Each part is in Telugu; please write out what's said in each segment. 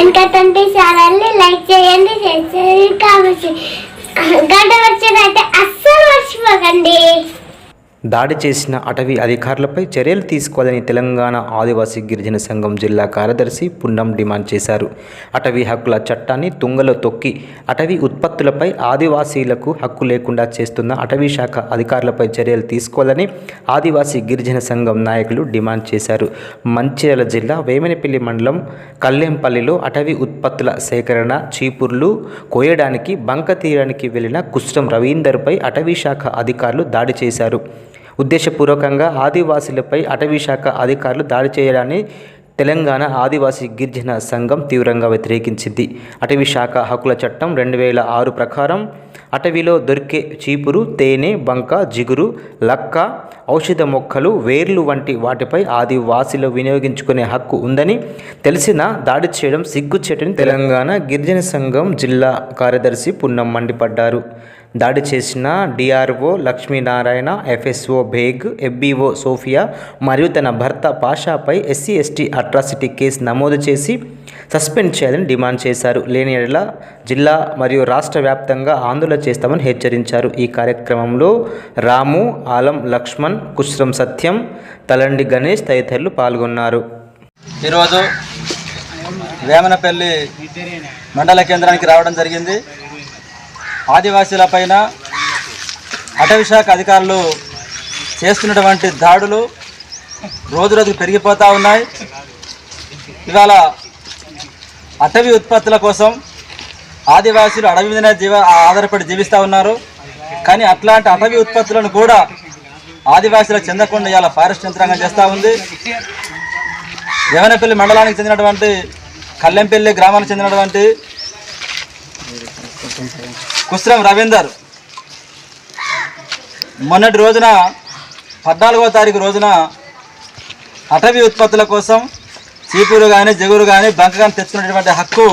వెనకతంటే ఛానల్ని లైక్ చేయండి షేర్ చేయండి కామెంట్ గంట వచ్చినట్టే అస్సలు మర్చిపోకండి. దాడి చేసిన అటవీ అధికారులపై చర్యలు తీసుకోవాలని తెలంగాణ ఆదివాసీ గిరిజన సంఘం జిల్లా కార్యదర్శి పున్నం డిమాండ్ చేశారు. అటవీ హక్కుల చట్టాన్ని తుంగలో తొక్కి అటవీ ఉత్పత్తులపై ఆదివాసీలకు హక్కు లేకుండా చేస్తున్న అటవీ శాఖ అధికారులపై చర్యలు తీసుకోవాలని ఆదివాసీ గిరిజన సంఘం నాయకులు డిమాండ్ చేశారు. మంచిర్యాల జిల్లా వేమనపల్లి మండలం కల్లెంపల్లిలో అటవీ ఉత్పత్తుల సేకరణ చీపుర్లు కోయడానికి బంక తీయడానికి వెళ్ళిన కుష్టం రవీందర్పై అటవీ శాఖ అధికారులు దాడి చేశారు. ఉద్దేశపూర్వకంగా ఆదివాసీలపై అటవీ శాఖ అధికారులు దాడి చేయాలని తెలంగాణ ఆదివాసీ గిరిజన సంఘం తీవ్రంగా వ్యతిరేకించింది. అటవీ శాఖ హక్కుల చట్టం రెండు వేల ఆరు ప్రకారం అటవీలో దొరికే చీపురు తేనె బంక జిగురు లక్క ఔషధ మొక్కలు వేర్లు వంటి వాటిపై ఆదివాసీలు వినియోగించుకునే హక్కు ఉందని తెలిసిన దాడి చేయడం సిగ్గుచేటని తెలంగాణ గిరిజన సంఘం జిల్లా కార్యదర్శి పున్నం మండిపడ్డారు. దాడి చేసిన DRO Lakshminarayana FSO Baig FBO Sofia మరియు తన భర్త పాషాపై ఎస్సీ ఎస్టీ అట్రాసిటీ కేసు నమోదు చేసి సస్పెండ్ చేయాలని డిమాండ్ చేశారు. లేని ఎడల జిల్లా మరియు రాష్ట్ర వ్యాప్తంగా ఆందోళన చేస్తామని హెచ్చరించారు. ఈ కార్యక్రమంలో రాము ఆలం లక్ష్మణ్ కుశ్రం సత్యం తలండి గణేష్ తదితరులు పాల్గొన్నారు. ఈరోజు వేమనపల్లి మండల కేంద్రానికి రావడం జరిగింది. ఆదివాసీల పైన అటవీశాఖ అధికారులు చేస్తున్నటువంటి దాడులు రోజు రోజుకు పెరిగిపోతూ ఉన్నాయి. ఇవాళ అటవీ ఉత్పత్తుల కోసం ఆదివాసీలు అడవి మీదనే జీవ ఆధారపడి జీవిస్తూ ఉన్నారు. కానీ అట్లాంటి అటవీ ఉత్పత్తులను కూడా ఆదివాసీలకు చెందకుండా ఇవాళ ఫారెస్ట్ యంత్రాంగం చేస్తూ ఉంది. యవనపల్లి మండలానికి చెందినటువంటి కల్లెంపల్లి గ్రామానికి చెందినటువంటి కుస్రం రవీందర్. మొన్నటి రోజున పద్నాలుగో తారీఖు రోజున అటవీ ఉత్పత్తుల కోసం చీపురు కానీ జగురు కానీ బంక కానీ తెచ్చుకునేటువంటి హక్కు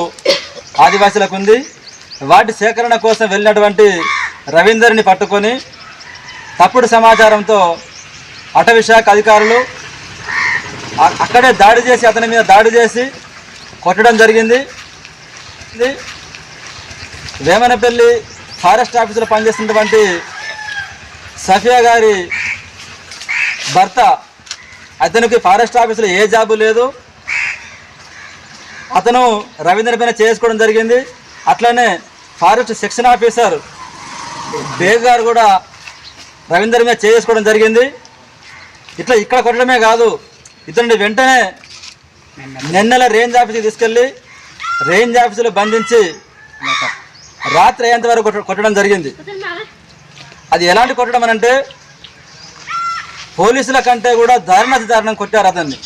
ఆదివాసులకు ఉంది. వాటి సేకరణ కోసం వెళ్ళినటువంటి రవీందర్ని పట్టుకొని తప్పుడు సమాచారంతో అటవీ శాఖ అధికారులు అక్కడే దాడి చేసి అతని మీద దాడి చేసి కొట్టడం జరిగింది. వేమనపల్లి ఫారెస్ట్ ఆఫీసులో పనిచేస్తున్నటువంటి సఫియా గారి భర్త. అతనికి ఫారెస్ట్ ఆఫీసులో ఏ జాబు లేదు. అతను రవీంద్ర పైన చేసుకోవడం జరిగింది. అట్లనే ఫారెస్ట్ సెక్షన్ ఆఫీసర్ బేగ్ గారు కూడా రవీందర్ మీద చేసుకోవడం జరిగింది. ఇట్లా ఇక్కడ కొట్టడమే కాదు ఇతన్ని వెంటనే నిన్నెల రేంజ్ ఆఫీస్కి తీసుకెళ్ళి రేంజ్ ఆఫీసులో బంధించి రాత్రి అయ్యేంత వరకు కొట్టడం జరిగింది. అది ఎలాంటి కొట్టడం అని అంటే పోలీసుల కంటే కూడా దారుణాతి దారుణం కొట్టారు అతన్ని.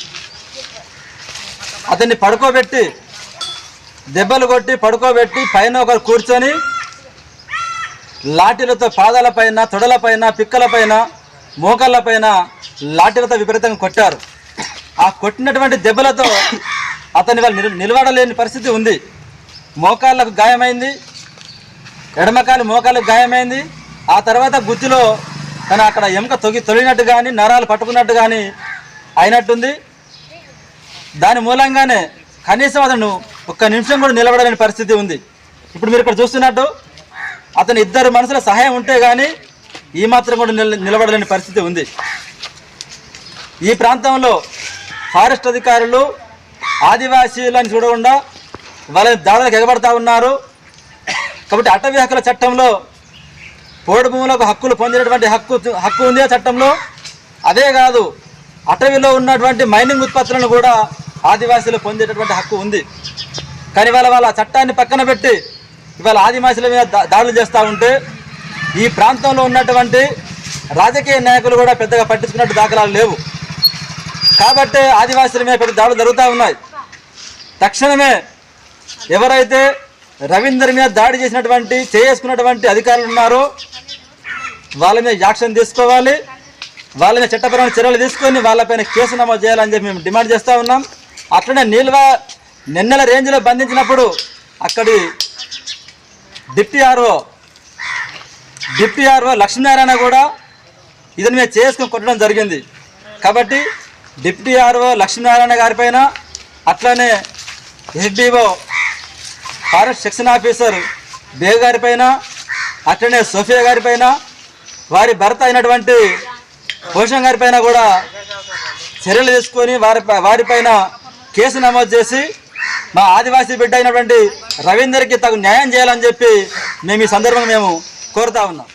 అతన్ని పడుకోబెట్టి దెబ్బలు కొట్టి పడుకోబెట్టి పైన ఒకరు కూర్చొని లాఠీలతో పాదాలపైన తొడలపైన పిక్కలపైన పైన పిక్కల పైన లాఠీలతో విపరీతంగా కొట్టారు. ఆ కొట్టినటువంటి దెబ్బలతో అతని వాళ్ళు నిలబడలేని పరిస్థితి ఉంది. మోకాళ్ళకు గాయమైంది. ఎడమకాలి మోకాలు గాయమైంది. ఆ తర్వాత గుత్తిలో తన అక్కడ ఎముక తొగి తొలినట్టు కానీ నరాలు పట్టుకున్నట్టు కానీ అయినట్టుంది. దాని మూలంగానే కనీసం అతను ఒక్క నిమిషం కూడా నిలబడలేని పరిస్థితి ఉంది. ఇప్పుడు మీరు ఇక్కడ చూస్తున్నట్టు అతను ఇద్దరు మనుషుల సహాయం ఉంటే కానీ ఈ మాత్రం కూడా నిల నిలబడలేని పరిస్థితి ఉంది. ఈ ప్రాంతంలో ఫారెస్ట్ అధికారులు ఆదివాసీలను చూడకుండా వాళ్ళ దాడులకు ఎగబడతా ఉన్నారు. కాబట్టి అటవీ హక్కుల చట్టంలో పోడు భూములకు హక్కులు పొందినటువంటి హక్కు హక్కు ఉంది ఆ చట్టంలో. అదే కాదు అటవీలో ఉన్నటువంటి మైనింగ్ ఉత్పత్తులను కూడా ఆదివాసీలు పొందేటటువంటి హక్కు ఉంది. కానీ ఇవాళ వాళ్ళ చట్టాన్ని పక్కన పెట్టి ఇవాళ ఆదివాసీల మీద దాడులు చేస్తూ ఉంటే ఈ ప్రాంతంలో ఉన్నటువంటి రాజకీయ నాయకులు కూడా పెద్దగా పట్టించుకున్నట్టు దాఖలాలు లేవు. కాబట్టే ఆదివాసీల మీద పెద్ద దాడులు జరుగుతూ ఉన్నాయి. తక్షణమే ఎవరైతే రవీందర్ మీద దాడి చేసినటువంటి చేసుకున్నటువంటి అధికారులు ఉన్నారు. వాళ్ళ మీద యాక్షన్ తీసుకోవాలి. వాళ్ళ మీద చట్టపరమైన చర్యలు తీసుకొని వాళ్ళపైన కేసు నమోదు చేయాలని చెప్పి మేము డిమాండ్ చేస్తూ ఉన్నాం. అట్లనే నిల్వ నిన్నెల రేంజ్లో బంధించినప్పుడు అక్కడి deputy RO deputy RO Lakshminarayana కూడా ఇదని మేము చేసుకుని కొట్టడం జరిగింది. కాబట్టి డిప్టీ ఆర్ఓ లక్ష్మీనారాయణ గారిపైన అట్లనే SDO forest section officer Baig గారిపైన అట్లనే సోఫియా గారిపైన వారి భర్త అయినటువంటి భూషణ్ గారిపైన కూడా చర్యలు తీసుకొని వారి వారిపైన కేసు నమోదు చేసి మా ఆదివాసీ బిడ్డ అయినటువంటి రవీందర్కి తగు న్యాయం చేయాలని చెప్పి మేము ఈ సందర్భంగా మేము కోరుతా ఉన్నాం.